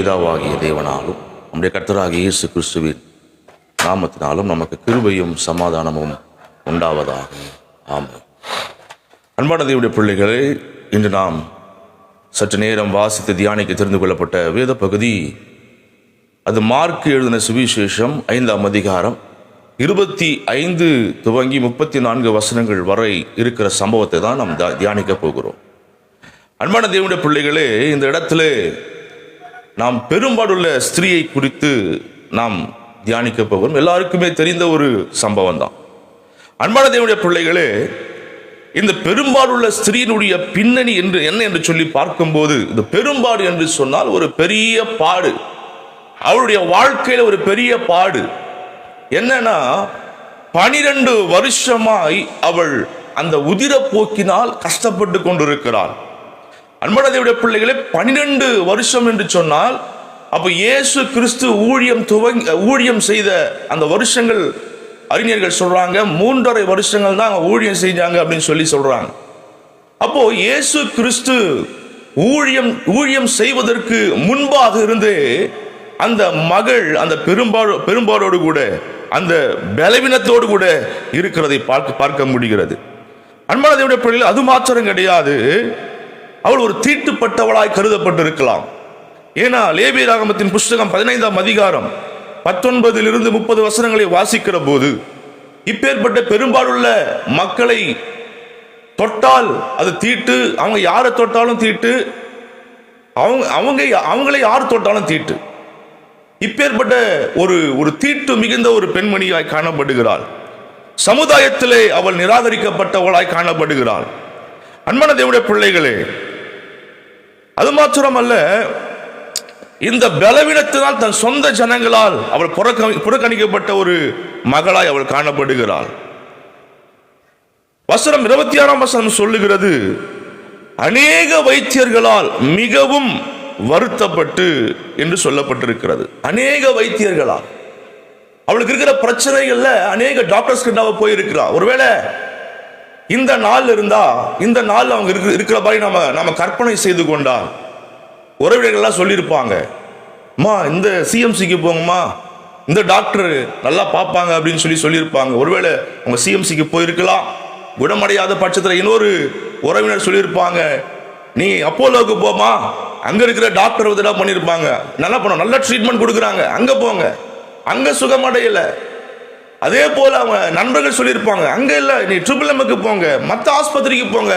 பிதாவாகிய தேவனாலும் நம்முடைய கர்த்தராகிய இயேசு கிறிஸ்துவின் நாமத்தினாலும் நமக்கு கிருபையும் சமாதானமும் உண்டாவதாக. ஆமாம் அன்பான தேவடைய பிள்ளைகளே இன்று நாம் சற்று நேரம் வாசித்து தியானிக்க தெரிந்து கொள்ளப்பட்ட வேத பகுதி அது மார்க் எழுதின சுவிசேஷம் ஐந்தாம் அதிகாரம் இருபத்தி ஐந்து துவங்கி முப்பத்தி நான்கு வசனங்கள் வரை இருக்கிற சம்பவத்தை தான் நாம் தியானிக்க போகிறோம். அன்பான தேவனுடைய பிள்ளைகளே இந்த இடத்துல நாம் பெரும்பாடுள்ள ஸ்திரீயை குறித்து நாம் தியானிக்க போகிறோம். எல்லாருக்குமே தெரிந்த ஒரு சம்பவம் தான் அன்பான தேவனுடைய பிள்ளைகளே இந்த பெரும்பாடுள்ள ஸ்திரீனுடைய பின்னணி என்று என்ன என்று சொல்லி பார்க்கும்போது இந்த பெரும்பாடு என்று சொன்னால் ஒரு பெரிய பாடு. அவளுடைய வாழ்க்கையில் ஒரு பெரிய பாடு. என்னன்னா பனிரெண்டு வருஷமாய் அவள் அந்த உதிர போக்கினால் கஷ்டப்பட்டு கொண்டிருக்கிறாள். அன்பனதையுடைய பிள்ளைகளே பன்னிரெண்டு வருஷம் என்று சொன்னால் அப்போ இயேசு கிறிஸ்து ஊழியம் துவங்கி ஊழியம் செய்த அந்த வருஷங்கள் அறிஞர்கள் சொல்றாங்க மூன்றரை வருஷங்கள் தான் அவங்க ஊழியம் செஞ்சாங்க அப்படின்னு சொல்லி சொல்றாங்க. அப்போ இயேசு கிறிஸ்து ஊழியம் ஊழியம் செய்வதற்கு முன்பாக இருந்தே அந்த மகள் அந்த பெரும்பாடு பெரும்பாடோடு கூட அந்த பலவீனத்தோடு கூட இருக்கிறதை பார்க்க பார்க்க முடிகிறது. அன்பான பிள்ளைகள் அது மாத்திரம் கிடையாது. அவள் ஒரு தீட்டுப்பட்டவளாய் கருதப்பட்டிருக்கலாம். ஏன்னா லேபி ராகமத்தின் புஸ்தகம் பதினைந்தாம் அதிகாரம் பத்தொன்பதிலிருந்து முப்பது வசனங்களை வாசிக்கிற போது இப்பேற்பட்ட பெரும்பாலுள்ள மக்களை தொட்டால் அது தீட்டு அவங்க யாரை தொட்டாலும் தீட்டு அவங்க அவங்க அவங்களை யார் தொட்டாலும் தீட்டு? இப்பேற்பட்ட ஒரு ஒரு தீட்டு மிகுந்த ஒரு பெண்மணியாய் காணப்படுகிறாள். சமுதாயத்திலே அவள் நிராகரிக்கப்பட்டவளாய் காணப்படுகிறாள். அன்பான தேவடைய பிள்ளைகளே அது மாத்திரமல்ல இந்த பலவீனத்தினால் தன் சொந்த ஜனங்களால் அவள் புறக்கணிக்கப்பட்ட ஒரு மகளாய் அவள் காணப்படுகிறாள். வசனம் இருபத்தி ஆறாம் வசனம் சொல்லுகிறது அநேக வைத்தியர்களால் மிகவும் வருத்தப்பட்டு என்று சொல்லப்பட்டிருக்கிறது. அநேக வைத்தியர்களால். அவளுக்கு இருக்கிற பிரச்சனைகள்ல அநேக டாக்டர்ஸ் கிட்ட அவ ஒருவேளை இந்த நாள் இருந்தா இந்த நாள் அவங்க இருக்கிற இருக்கிற மாதிரி நம்ம நம்ம கற்பனை செய்து கொண்டால் உறவினர்கள்லாம் சொல்லியிருப்பாங்க. அம்மா இந்த சிஎம்சிக்கு போங்கம்மா. இந்த டாக்டர் நல்லா பார்ப்பாங்க அப்படின்னு சொல்லி சொல்லியிருப்பாங்க. ஒருவேளை அவங்க சிஎம்சிக்கு போயிருக்கலாம். குணமடையாத பட்சத்தில் இன்னொரு உறவினர் சொல்லியிருப்பாங்க. நீ அப்போலோவுக்கு போமா அங்கே இருக்கிற டாக்டர் வந்து என்ன பண்ணியிருப்பாங்க? நல்லா பண்ணோம் நல்ல ட்ரீட்மெண்ட் கொடுக்குறாங்க. அங்கே போங்க. அங்கே சுகமடையலை. அதே போல் அவங்க நண்பர்கள் சொல்லியிருப்பாங்க அங்கே இல்லை நீ ட்ரிபிள் எம்முக்கு போங்க மற்ற ஆஸ்பத்திரிக்கு போங்க.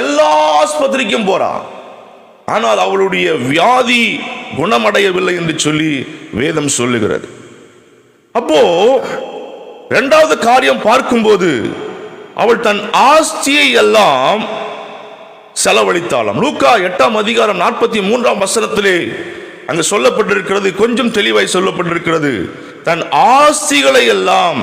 எல்லா ஆஸ்பத்திரிக்கும் போகிறான் ஆனால் அவளுடைய வியாதி குணமடையவில்லை என்று சொல்லி வேதம் சொல்லுகிறது. அப்போ ரெண்டாவது காரியம் பார்க்கும்போது அவள் தன் ஆஸ்தியை எல்லாம் செலவழித்தாளாம். லூக்கா எட்டாம் அதிகாரம் நாற்பத்தி மூன்றாம் வசனத்திலே அங்கு சொல்லப்பட்டிருக்கிறது கொஞ்சம் தெளிவாய் சொல்லப்பட்டிருக்கிறது. தன் ஆஸ்திகளை எல்லாம்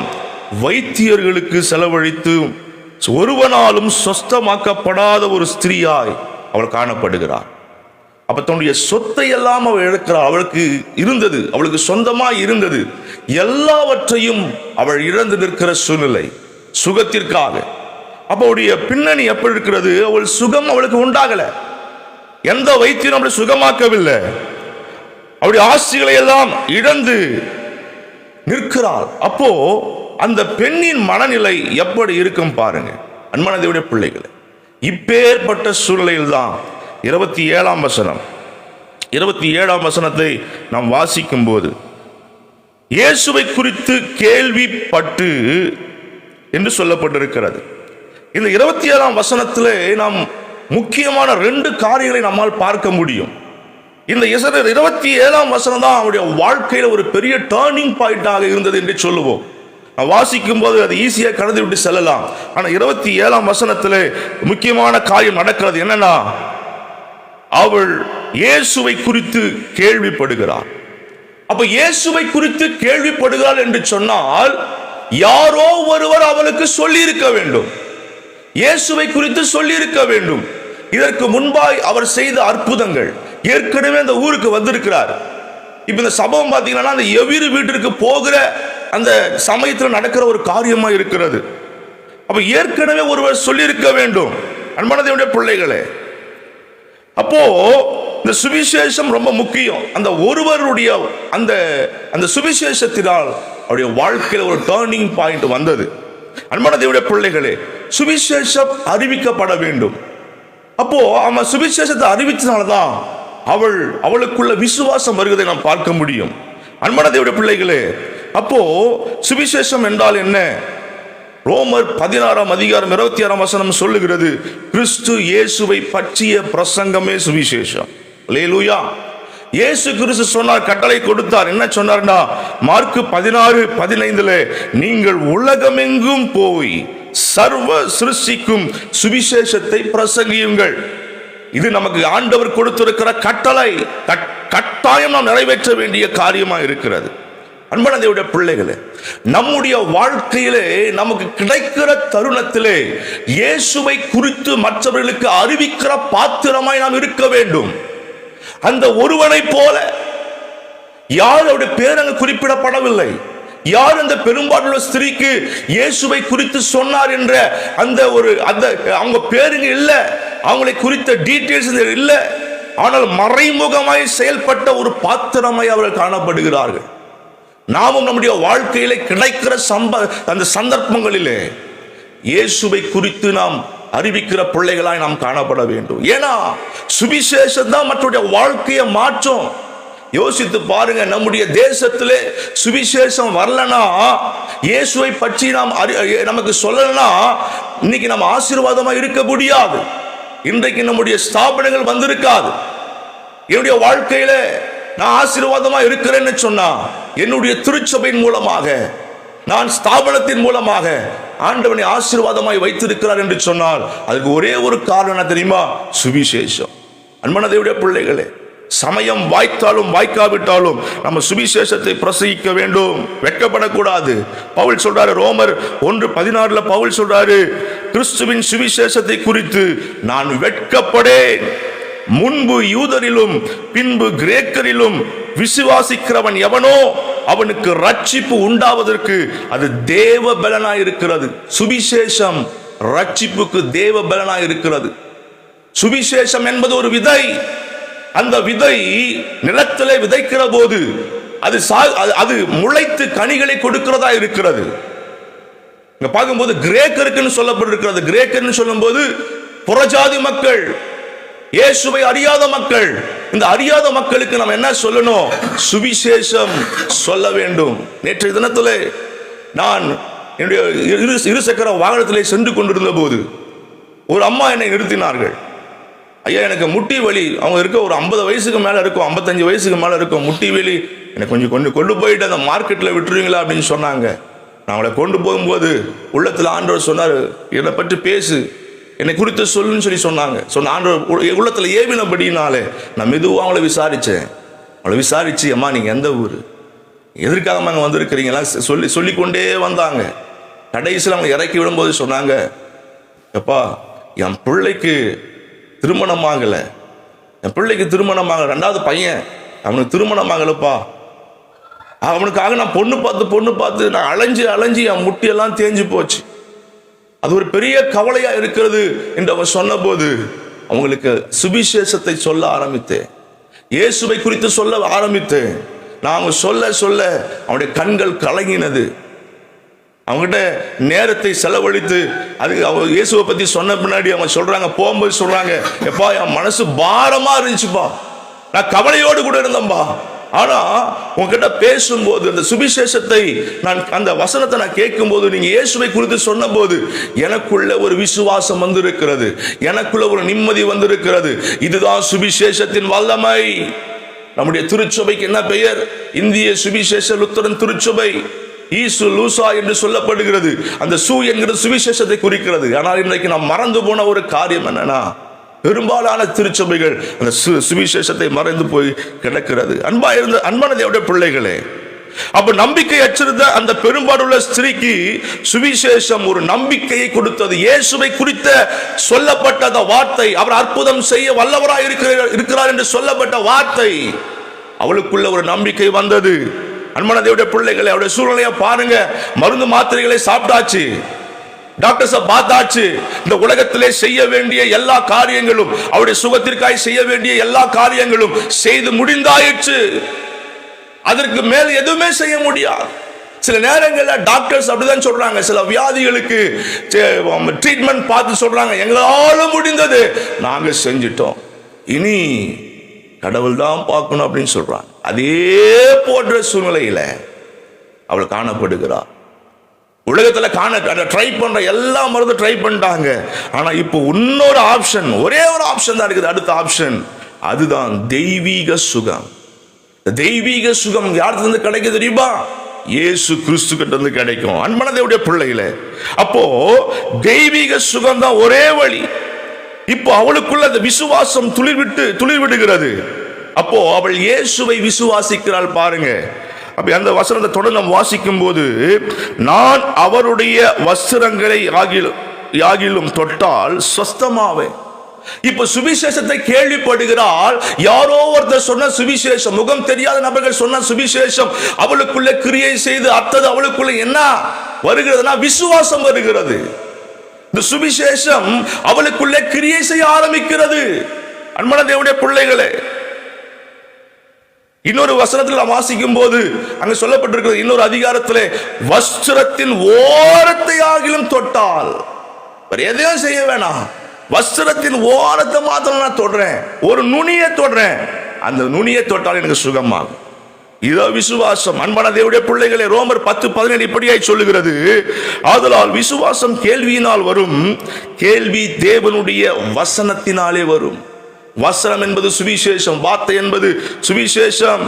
வைத்தியர்களுக்கு செலவழித்து ஒருவனாலும் சொஸ்தமாக்கப்படாத ஒரு ஸ்திரீயாய் அவள் காணப்படுகிறார் அப்ப தன்னுடைய சொத்தை எல்லாம் அவள் இழக்கிறாள் அவளுக்கு இருந்தது அவளுக்கு சொந்தமா இருந்தது. எல்லாவற்றையும் அவள் இழந்து நிற்கிற சூழ்நிலை சுகத்திற்காக. அவளுடைய பின்னணி எப்படி இருக்கிறது? அவள் சுகம் அவளுக்கு உண்டாகல. எந்த வைத்தியம் அவளை சுகமாக்கவில்லை. அவருடைய ஆசைகளை எல்லாம் இழந்து நிற்கிறாள் அப்போ அந்த பெண்ணின் மனநிலை எப்படி இருக்கும் பாருங்க. அன்மனதையுடைய பிள்ளைகளை இப்பேற்பட்ட சூழ்நிலையில் தான் இருபத்தி ஏழாம் வசனம் இருபத்தி ஏழாம் வசனத்தை நாம் வாசிக்கும் போது இயேசுவை குறித்து கேள்விப்பட்டு என்று சொல்லப்பட்டிருக்கிறது. இந்த இருபத்தி ஏழாம் வசனத்திலே நாம் முக்கியமான ரெண்டு காரியங்களை நம்மால் பார்க்க முடியும். இந்த இசரர் இருபத்தி ஏழாம் வசனம் தான் அவருடைய வாழ்க்கையில் ஒரு பெரிய டேர்னிங் பாயிண்டாக இருந்தது என்று சொல்லுவோம். நான் வாசிக்கும் போது அது ஈஸியாக கடந்து விட்டு செல்லலாம். ஆனால் இருபத்தி ஏழாம் வசனத்தில் முக்கியமான காரியம் நடக்கிறது என்னன்னா அவள் இயேசுவை குறித்து கேள்விப்படுகிறார் அப்ப இயேசுவை குறித்து கேள்விப்படுகிறாள் என்று சொன்னால் யாரோ ஒருவர் அவளுக்கு சொல்லி இருக்க வேண்டும். இயேசுவை குறித்து சொல்லி இருக்க வேண்டும். இதற்கு முன்பாய் அவர் செய்த அற்புதங்கள். ஏற்கனவே அந்த ஊருக்கு வந்திருக்கிறார். இப்ப இந்த சம்பவம் பார்த்தீங்கன்னா அந்த எவிரு வீட்டிற்கு போகிற அந்த சமயத்தில் நடக்கிற ஒரு காரியமா இருக்கிறது. அப்ப ஏற்கனவே ஒருவர் சொல்லியிருக்க வேண்டும். அன்பான பிள்ளைகளே அப்போ இந்த சுவிசேஷம் ரொம்ப முக்கியம். அந்த ஒருவருடைய அந்த அந்த சுவிசேஷத்தினால் அவருடைய வாழ்க்கையில் ஒரு டேர்னிங் பாயிண்ட் வந்தது. அன்பான பிள்ளைகளே சுவிசேஷம் அறிவிக்கப்பட வேண்டும். அப்போ அவன் சுவிசேஷத்தை அறிவிச்சனாலதான் அவள் அவளுக்குள்ள விசுவாசம் வருவதை நாம் பார்க்க முடியும். அன்பான தேவனுடைய பிள்ளைகளே அப்போ சுவிசேஷம் என்றால் என்ன? ரோமர் பதினாறாம் அதிகாரம் இருபத்தி ஆறாம் வசனம் சொல்லுகிறது கிறிஸ்து இயேசுவை பற்றிய பிரசங்கமே சுவிசேஷம். லேலூயா இயேசு கிறிஸ்து சொன்னார் கட்டளை கொடுத்தார். என்ன சொன்னார்னா மார்க்கு பதினாறு பதினைந்துல நீங்கள் உலகமெங்கும் போய் சர்வ சிருஷ்டிக்கும் சுவிசேஷத்தை பிரசங்கியுங்கள். இது நமக்கு ஆண்டவர் கொடுத்திருக்கிற கட்டளை. கட்- கட்டாயம் நாம் நிறைவேற்ற வேண்டிய காரியமா இருக்கிறது. அன்பான தேவடைய பிள்ளைகளே நம்முடைய வாழ்க்கையிலே நமக்கு கிடைக்கிற தருணத்திலே இயேசுவை குறித்து மற்றவர்களுக்கு அறிவிக்கிற பாத்திரமாய் நாம் இருக்க வேண்டும். அந்த ஒருவனை போல யார் அவருடைய பேர் அங்கு குறிப்பிடப்படவில்லை. யார் அந்த பெரும்பாலுள்ள ஸ்திரீக்கு இயேசுவை குறித்து சொன்னார் என்ற அந்த ஒரு அந்த அவங்க பேருங்க இல்லை. அவங்களை குறித்த டீட்டெயில்ஸ் இல்லை. ஆனால் மறைமுகமாய் செயல்பட்ட ஒரு பாத்திரமாய் அவர்கள் காணப்படுகிறார்கள். நாமும் நம்முடைய வாழ்க்கையில கிடைக்கிற சம்ப அந்த சந்தர்ப்பங்களிலே இயேசுவை குறித்து நாம் அறிவிக்கிற பிள்ளைகளாய் நாம் காணப்பட வேண்டும். ஏன்னா சுவிசேஷம் தான் மற்றவருடைய வாழ்க்கையை மாற்றும். யோசித்து பாருங்க நம்முடைய தேசத்திலே சுவிசேஷம் வரலனா இயேசுவை பற்றி நாம் அறி- நமக்கு சொல்லலனா இன்னைக்கு நம்ம ஆசீர்வாதமா இருக்க முடியாது. இன்றைக்கு நம்முடைய ஸ்தாபனங்கள் வந்திருக்காது. என்னுடைய வாழ்க்கையில நான் ஆசீர்வாதமா இருக்கிறேன்னு சொன்னா என்னுடைய திருச்சபையின் மூலமாக நான் ஸ்தாபனத்தின் மூலமாக ஆண்டவனை ஆசீர்வாதமாய் வைத்திருக்கிறார் என்று சொன்னால் அதுக்கு ஒரே ஒரு காரணம் தெரியுமா? சுவிசேஷம். அன்பான பிள்ளைகளே சமயம் வாய்த்தாலும் வாய்க்காவிட்டாலும் நம்ம சுவிசேஷத்தை பிரசகிக்க வேண்டும். வெட்கப்படக்கூடாது. பவுல் சொல்றாரு ரோமர் ஒன்று பதினாறுல பவுல் சொல்றாரு கிறிஸ்துவின் சுவிசேஷத்தை குறித்து நான் வெட்கப்படேன். முன்பு யூதரிலும் பின்பு கிரேக்கரிலும் விசுவாசிக்கிறவன் எவனோ அவனுக்கு ரட்சிப்பு உண்டாவதற்கு அது தேவ பலனாய் இருக்கிறது சுவிசேஷம் ரட்சிப்புக்கு தேவ பலனாய் இருக்கிறது சுவிசேஷம் என்பது ஒரு விதை. அந்த விதை நிலத்திலே விதைக்கிற போது அது சா- அது- அது முளைத்து கனிகளை கொடுக்கிறதா இருக்கிறது. இங்க பார்க்கும்போது கிரேக்கருக்குன்னு சொல்லப்பட்டிருக்கிறது. கிரேக்கர்னு சொல்லும்போது புறஜாதி மக்கள் இயேசுவை அறியாத மக்கள். இந்த அறியாத மக்களுக்கு நம்ம என்ன சொல்லணும்? சுவிசேஷம் சொல்ல வேண்டும். நேற்றைய தினத்துல நான் என்னுடைய இரு இருசக்கர வாகனத்திலே சென்று கொண்டிருந்த போது ஒரு அம்மா என்னை நிறுத்தினார்கள். ஐயா எனக்கு முட்டி வலி. அவங்க இருக்க ஒரு ஐம்பது வயசுக்கு மேலே இருக்கும் ஐம்பத்தஞ்சு வயசுக்கு மேலே இருக்கும். முட்டி வலி. எனக்கு கொஞ்சம் கொஞ்சம் கொண்டு போயிட்டு அந்த மார்க்கெட்டில் விட்டுருவீங்களா? அப்படின்னு சொன்னாங்க. நான் அவளை கொண்டு போகும்போது உள்ளத்தில் ஆண்டவர் சொன்னார் என்னை பற்றி பேசு. என்னை குறித்து சொல்லுன்னு சொல்லி சொன்னாங்க. சொன்ன ஆண்டவர் உள்ளத்தில் ஏவினபடினாலே நான் மெதுவாக அவங்கள விசாரித்தேன் அவளை விசாரிச்சு அம்மா நீங்கள் எந்த ஊர்? எதற்காக அங்கே வந்திருக்கிறீங்களா சொல்லி சொல்லிக்கொண்டே வந்தாங்க. கடைசியில் அவங்க இறக்கி விடும்போது சொன்னாங்க எப்பா என் பிள்ளைக்கு திருமணம் ஆகலை. என் பிள்ளைக்கு திருமணம் ஆகலை. ரெண்டாவது பையன். அவனுக்கு திருமணமாகலப்பா அவனுக்காக நான் பொண்ணு பார்த்து பொண்ணு பார்த்து நான் அலைஞ்சு அலைஞ்சு என் முட்டியெல்லாம் தேஞ்சு போச்சு. அது ஒரு பெரிய கவலையா இருக்கிறது என்று அவன் சொன்னபோது அவங்களுக்கு சுவிசேஷத்தை சொல்ல ஆரம்பித்தேன். இயேசுவை குறித்து சொல்ல ஆரம்பித்தேன். நான் அவங்க சொல்ல சொல்ல அவனுடைய கண்கள் கலங்கினது. அவங்ககிட்ட நேரத்தை செலவழித்து அதுக்கு அவங்க இயேசுவை பத்தி சொன்ன பின்னாடி அவங்க சொல்றாங்க போகும்போது சொல்றாங்க எப்பா என் மனசு பாரமா இருந்துச்சுப்பா. நான் கவலையோடு கூட இருந்தேன்பா. ஆனா உங்ககிட்ட பேசும்போது அந்த சுவிசேஷத்தை நான் அந்த வசனத்தை நான் கேட்கும்போது நீங்க இயேசுவை குறித்து சொன்னபோது எனக்குள்ள ஒரு விசுவாசம் வந்திருக்கிறது. எனக்குள்ள ஒரு நிம்மதி வந்திருக்கிறது. இதுதான் சுவிசேஷத்தின் வல்லமை. நம்முடைய திருச்சபைக்கு என்ன பெயர்? இந்திய சுவிசேஷ லுத்தரன் திருச்சபை. ஈசு லூசா என்று சொல்லப்படுகிறது. அந்த சு என்கிற சுவிசேஷத்தை குறிக்கிறது. ஆனால் இன்றைக்கு நாம் மறந்து போன ஒரு காரியம் என்னன்னா பெரும்பாலான திருச்சபைகள் அந்த சு- சுவிசேஷத்தை மறைந்து போய் கிடக்கிறது. அன்பா இருந்த அன்பான தேவனுடைய பிள்ளைகளே அப்ப நம்பிக்கை அச்சிருந்த அந்த பெரும்பாலுள்ள ஸ்திரீக்கு சுவிசேஷம் ஒரு நம்பிக்கையை கொடுத்தது. இயேசுவை குறித்த சொல்லப்பட்ட அந்த வார்த்தை அவர் அற்புதம் செய்ய வல்லவராய் இருக்கிறார் இருக்கிறார் என்று சொல்லப்பட்ட வார்த்தை அவளுக்குள்ள ஒரு நம்பிக்கை வந்தது. அன்பான தேவனுடைய பிள்ளைகளை அவருடைய சூழ்நிலையை பாருங்க. மருந்து மாத்திரைகளை சாப்பிட்டாச்சு. டாக்டர்ஸை பார்த்தாச்சு இந்த உலகத்திலே செய்ய வேண்டிய எல்லா காரியங்களும் அவருடைய சுகத்திற்காய் செய்ய வேண்டிய எல்லா காரியங்களும் செய்து முடிந்தாயிற்று. அதற்கு மேல் எதுவுமே செய்ய முடியாது. சில நேரங்களில் டாக்டர்ஸ் அப்படிதான் சொல்றாங்க. சில வியாதிகளுக்கு ட்ரீட்மெண்ட் பார்த்து சொல்றாங்க. எங்களால முடிந்தது. நாங்கள் செஞ்சிட்டோம். இனி கடவுள் தான் பார்க்கணும் அப்படின்னு சொல்றாங்க அதே போன்ற சூழ்நிலையில் அவள் காணப்படுகிறார் உலகத்தில் காண ட்ரை பண்ணுற எல்லா மருந்து ட்ரை பண்ணிட்டாங்க. ஆனால் இப்போ இன்னொரு ஆப்ஷன் ஒரே ஒரு ஆப்ஷன் தான் இருக்குது. அடுத்த ஆப்ஷன் அதுதான் தெய்வீக சுகம். தெய்வீக சுகம் யார்கிட்ட கிடைக்குது தெரியுமா? இயேசு கிறிஸ்து கிட்ட இருந்து கிடைக்கும். அன்பனதேவுடைய பிள்ளைகளே அப்போ தெய்வீக சுகம் தான் ஒரே வழி. இப்போ அவளுக்குள்ள அந்த விசுவாசம் துளிர் விட்டு துளிர் விடுகிறது அப்போ அவள் இயேசுவை விசுவாசிக்கிறாள் பாருங்க. அப்ப அந்த வசனத்தை தொடர்ந்து நாம் வாசிக்கும் போது நான் அவருடைய வஸ்திரங்களை ஆகிலும் யாகிலும் தொட்டால் சொஸ்தமாவேன். இப்ப சுவிசேஷத்தை கேள்விப்படுகிறாள் யாரோ ஒருத்தர் சொன்ன சுவிசேஷம் முகம் தெரியாத நபர்கள் சொன்ன சுவிசேஷம் அவளுக்குள்ள கிரியை செய்து அத்தது அவளுக்குள்ள என்ன வருகிறதுனா விசுவாசம் வருகிறது. இந்த சுவிசேஷம் அவளுக்குள்ளே கிரியை செய்ய ஆரம்பிக்கிறது. அன்பான தேவனுடைய பிள்ளைகளே இன்னொரு வசனத்தில் நாம் வாசிக்கும் போது அங்கு சொல்லப்பட்டிருக்கிறது இன்னொரு அதிகாரத்தில் வஸ்திரத்தின் ஓரத்தை ஆகிலும் தொட்டால். எதையும் செய்ய வேணாம். வஸ்திரத்தின் ஓரத்தை மாத்திரம் நான் தொடுறேன். ஒரு நுனியை தொடுறேன். அந்த நுனியை தொட்டால் எனக்கு சுகமாகும். இதோ விசுவாசம். அன்பான தேவடைய பிள்ளைகளை ரோமர் பத்து பதினேழு இப்படியாய் சொல்லுகிறது. ஆதலால் விசுவாசம் கேள்வியினால் வரும் கேள்வி தேவனுடைய வசனத்தினாலே வரும். வசனம் என்பது சுவிசேஷம் வார்த்தை என்பது சுவிசேஷம்.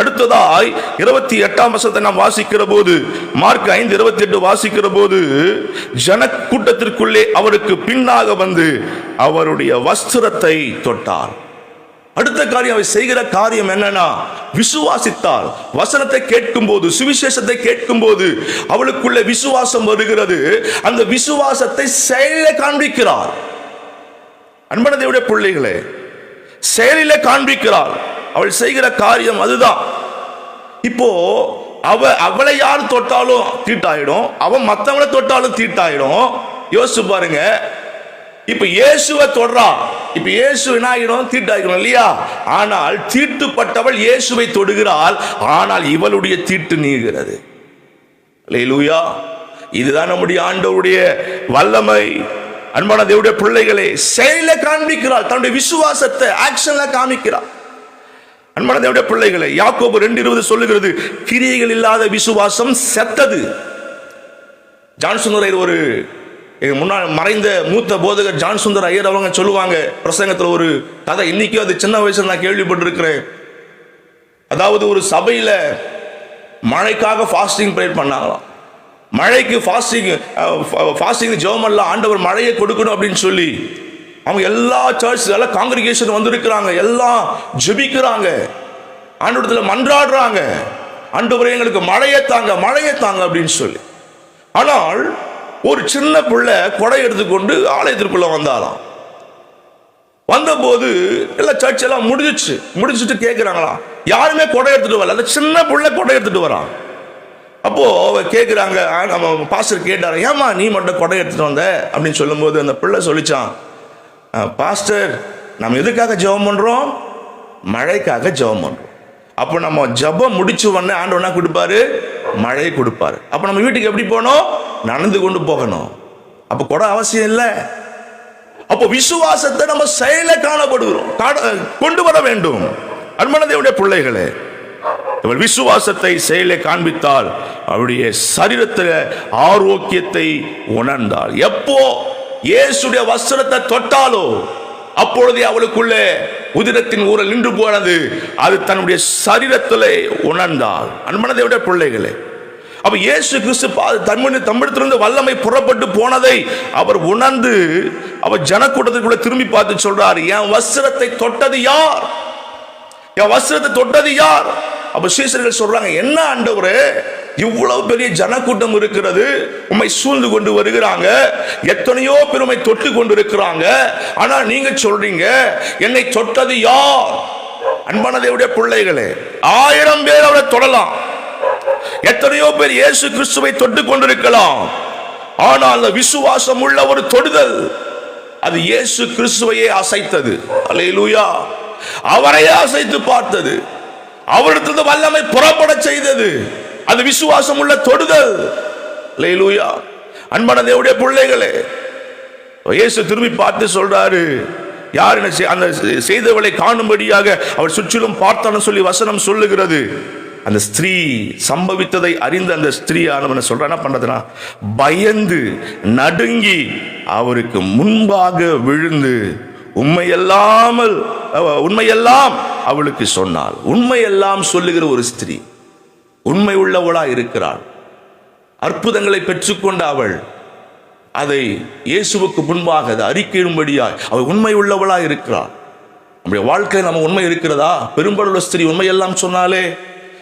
அடுத்ததாய் இருபத்தி எட்டாம் வசனத்தை நாம் வாசிக்கிற போது மார்க் ஐந்து இருபத்தி எட்டு வாசிக்கிற போது ஜன கூட்டத்திற்குள்ளே அவருக்கு பின்னாக வந்து அவருடைய வஸ்திரத்தை தொட்டார். அடுத்த காரியம் அவர் செய்கிற காரியம் என்னன்னா விசுவாசித்தால் வசனத்தை கேட்கும் போது சுவிசேஷத்தை கேட்கும் போது அவளுக்குள்ள விசுவாசம் வருகிறது. அந்த விசுவாசத்தை செயல காண்பிக்கிறார். அன்பன தேவடைய பிள்ளைகளே செயலில காண்பிக்கிறாள் அவள் செய்கிற காரியம் அதுதான். இப்போ அவ அவளை யார் தொட்டாலும் தீட்டாயிடும் அவன் மத்தவங்களை தொட்டாலும் தீட்டாயிடும். யோசிச்சு பாருங்க. இப்ப இயேசுவை தொடரா இப்ப இயேசு என்ன ஆகிடும்? தீட்டாயிடும் இல்லையா? ஆனால் தீட்டுப்பட்டவள் இயேசுவை தொடுகிறாள். ஆனால் இவளுடைய தீட்டு நீங்கிறது லூயா இதுதான் நம்முடைய ஆண்டவருடைய வல்லமை. அன்பான தேவடைய பிள்ளைகளை செயல காண்பிக்கிறாள். தன்னுடைய விசுவாசத்தை ஆக்ஷன்ல காமிக்கிறார் அன்பான தேவடைய பிள்ளைகளை யாக்கோபு ரெண்டு இருபது சொல்லுகிறது கிரியைகள் இல்லாத விசுவாசம் செத்தது. ஜான்சுந்தர் ஐயர் ஒரு முன்னாள் மறைந்த மூத்த போதகர் ஜான் சுந்தர் ஐயர் அவங்க சொல்லுவாங்க பிரசங்கத்தில் ஒரு கதை இன்னைக்கும் அது சின்ன வயசுல நான் கேள்விப்பட்டிருக்கிறேன். அதாவது ஒரு சபையில மழைக்காக ஃபாஸ்டிங் ப்ரேயர் பண்ணாங்களாம். மழைக்கு ஃபாஸ்டிங் ஃபாஸ்டிங் ஜெபமெல்லாம் ஆண்டவர் மழையை கொடுக்கணும் அப்படின்னு சொல்லி. அவங்க எல்லா சர்ச் எல்லா காங்கிரிகேஷன் வந்திருக்கிறாங்க எல்லாம் ஜெபிக்கிறாங்க. ஆண்டவரத்தில் மன்றாடுறாங்க. ஆண்டவரே எங்களுக்கு மழையை தாங்க மழையை தாங்க அப்படின்னு சொல்லி. ஆனால் ஒரு சின்ன பிள்ளை கொடை எடுத்துக்கொண்டு ஆலயத்திற்குள்ள வந்தாலாம் வந்தபோது எல்லாம் சர்ச் எல்லாம் முடிஞ்சிச்சு. முடிச்சுட்டு கேட்குறாங்களாம் யாருமே கொடை எடுத்துட்டு வரல. அந்த சின்ன பிள்ளை கொடை எடுத்துட்டு வரான். அப்போது அவ கேட்குறாங்க நம்ம பாஸ்டர் கேட்டார் ஏமா நீ மட்டும் கொடை எடுத்துகிட்டு வந்த? அப்படின்னு சொல்லும்போது அந்த பிள்ளை சொல்லிச்சான் பாஸ்டர் நம்ம எதுக்காக ஜெபம் பண்ணுறோம் மழைக்காக ஜெபம் பண்ணுறோம் அப்போ நம்ம ஜெபம் முடிச்ச உடனே ஆண்டவர் என்ன கொடுப்பாரு? மழையை கொடுப்பாரு. அப்போ நம்ம வீட்டுக்கு எப்படி போகணும் நடந்து கொண்டு போகணும். அப்போ கொடை அவசியம் இல்லை. அப்போ விசுவாசத்தை நம்ம செயலை காணப்படுகிறோம். கொண்டு வர வேண்டும். அன்பனதேவுடைய பிள்ளைகளே இவள் விசுவாசத்தை செயலை காண்பித்தால் அவருடைய சரீரத்தில் ஆரோக்கியத்தை உணர்ந்தாள். எப்போ இயேசுடைய வஸ்திரத்தை தொட்டாலோ அப்பொழுதே அவளுக்குள்ளே உதிரத்தின் ஊரல் நின்று போனது. அது தன்னுடைய சரீரத்திலே உணர்ந்தாள். அன்பனதை விட பிள்ளைகளே அப்ப இயேசு கிறிஸ்து தன்மனு தன்மனி தம்மிடத்திலிருந்து வல்லமை புறப்பட்டு போனதை அவர் உணர்ந்து அவர் ஜனக்கூட்டத்துக்குள்ள திரும்பி பார்த்து சொல்றார் என் வஸ்திரத்தை தொட்டது யார்? என் வஸ்திரத்தை தொட்டது யார்? அப்ப சீசர்கள் சொல்றாங்க என்ன ஆண்டவரே இவ்வளவு பெரிய ஜனக்கூட்டம் இருக்கிறது உம்மை சூழ்ந்து கொண்டு வருகிறாங்க எத்தனையோ பேர் உண்மை தொட்டு கொண்டு இருக்கிறாங்க ஆனா நீங்க சொல்றீங்க என்னை தொட்டது யார்? அன்பான தேவனுடைய பிள்ளைகளே ஆயிரம் பேர் அவரை தொடலாம். எத்தனையோ பேர் இயேசு கிறிஸ்துவை தொட்டு கொண்டிருக்கலாம். ஆனால் அந்த விசுவாசம் உள்ள ஒரு தொடுதல் அது இயேசு கிறிஸ்துவையே அசைத்தது. அலையிலூயா அவரையே அசைத்து பார்த்தது. அவரிடத்திலிருந்து வல்லமை புறப்பட செய்தது. அது விசுவாசம் உள்ள தொடுதல். லேலூயா அன்பான தேவடைய பிள்ளைகளே இயேசு திரும்பி பார்த்து சொல்றாரு யார் என்ன அந்த செய்தவளை காணும்படியாக அவர் சுற்றிலும் பார்த்தான்னு சொல்லி வசனம் சொல்லுகிறது. அந்த ஸ்திரீ சம்பவித்ததை அறிந்த அந்த ஸ்திரீ ஆனவன் சொல்ற என்ன பண்றதுன்னா பயந்து நடுங்கி அவருக்கு முன்பாக விழுந்து உண்மையல்லாமல் உண்மையெல்லாம் அவளுக்கு சொன்னாள் உண்மையெல்லாம் சொல்லுகிற ஒரு ஸ்திரீ உண்மை உள்ளவளா இருக்கிறாள். அற்புதங்களை பெற்றுக்கொண்ட அவள் அதை இயேசுவுக்கு முன்பாக அதை அறிக்கையிடும்படியாய் அவள் உண்மை உள்ளவளா இருக்கிறாள். நம்முடைய வாழ்க்கையில் நம்ம உண்மை இருக்கிறதா? பெரும்பாலுள்ள ஸ்திரீ உண்மையெல்லாம் சொன்னாலே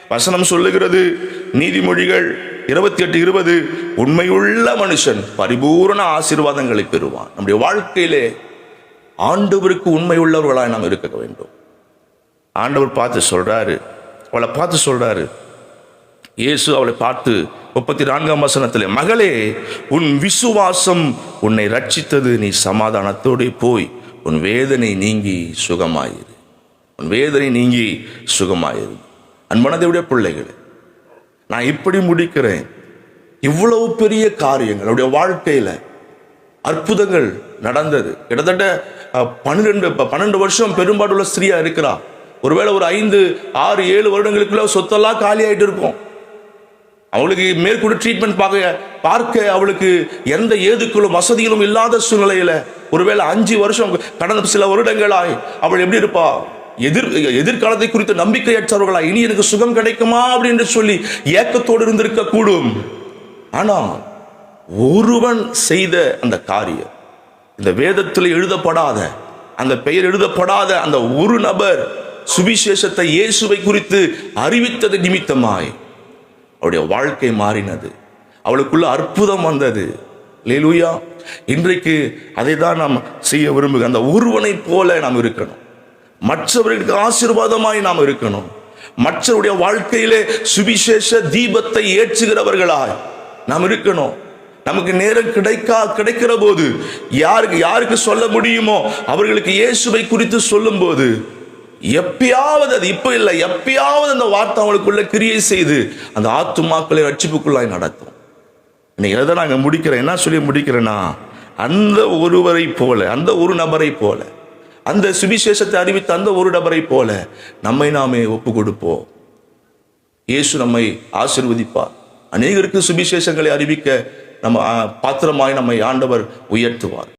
வசனம் சொல்லுகிறது நீதிமொழிகள் இருபத்தி எட்டு இருபது உண்மையுள்ள மனுஷன் பரிபூரண ஆசீர்வாதங்களை பெறுவான். நம்முடைய வாழ்க்கையிலே ஆண்டவருக்கு உண்மை உள்ளவர்களாய் நாம் இருக்க வேண்டும். ஆண்டவர் பார்த்து சொல்கிறாரு அவளை பார்த்து சொல்கிறாரு இயேசு அவளை பார்த்து முப்பத்தி நான்காம் வசனத்தில் மகளே உன் விசுவாசம் உன்னை ரட்சித்தது நீ சமாதானத்தோடு போய் உன் வேதனை நீங்கி சுகமாயிரு. உன் வேதனை நீங்கி சுகமாயிரு. அன்பனதையுடைய பிள்ளைகள் நான் இப்படி முடிக்கிறேன். இவ்வளவு பெரிய காரியங்கள் அவருடைய வாழ்க்கையில் அற்புதங்கள் நடந்தது. கிட்டத்தட்ட பன்னிரெண்டு ப- பன்னெண்டு வருஷம் பெரும்பாடுள்ள ஸ்திரீயாக இருக்கிறா. ஒருவேளை ஒரு ஐந்து ஆறு ஏழு வருடங்களுக்குள்ள சொத்தெல்லாம் காலி ஆயிட்டு இருக்கும். அவளுக்கு மேற்கொண்டு ட்ரீட்மெண்ட் பார்க்க பார்க்க அவளுக்கு எந்த ஏதுக்களும் வசதிகளும் இல்லாத சூழ்நிலையில ஒருவேளை அஞ்சு வருஷம் கடந்த சில வருடங்களாய் அவள் எப்படி இருப்பா? எதிர் எதிர்காலத்தை குறித்த நம்பிக்கையற்றவர்களா? இனி எனக்கு சுகம் கிடைக்குமா? அப்படின்னு சொல்லி ஏக்கத்தோடு இருந்திருக்க கூடும். ஆனால் ஒருவன் செய்த அந்த காரியம் இந்த வேதத்தில் எழுதப்படாத அந்த பெயர் எழுதப்படாத அந்த ஒரு நபர் சுவிசேஷத்தை இயேசுவை குறித்து அறிவித்தது நிமித்தமாய். அவருடைய வாழ்க்கை மாறினது. அவளுக்குள்ள அற்புதம் வந்தது. லேலுயா இன்றைக்கு அதை தான் நாம் செய்ய விரும்புகிறோம். அந்த ஒருவனை போல நாம் இருக்கணும். மற்றவர்களுக்கு ஆசீர்வாதமாய் நாம் இருக்கணும். மற்றவருடைய வாழ்க்கையிலே சுவிசேஷ தீபத்தை ஏற்றுகிறவர்களாய் நாம் இருக்கணும். நமக்கு நேரம் கிடைக்கா கிடைக்கிற போது யாருக்கு யாருக்கு சொல்ல முடியுமோ அவர்களுக்கு இயேசுவை குறித்து சொல்லும்போது எப்பயாவது அது இப்போ இல்லை எப்பயாவது அந்த வார்த்தை அவங்களுக்குள்ள கிரியை செய்து அந்த ஆத்துமாக்களை ரட்சிப்புக்குள்ளாய் நடத்தும். இன்னைக்கு எதை நாங்கள் முடிக்கிறேன். என்ன சொல்லி முடிக்கிறேன்னா அந்த ஒருவரை போல அந்த ஒரு நபரை போல அந்த சுவிசேஷத்தை அறிவித்த அந்த ஒரு நபரை போல நம்மை நாமே ஒப்பு கொடுப்போம் இயேசு நம்மை ஆசிர்வதிப்பார். அநேகருக்கு சுவிசேஷங்களை அறிவிக்க நம்ம பாத்திரமாய் நம்மை ஆண்டவர் உயர்த்துவார்.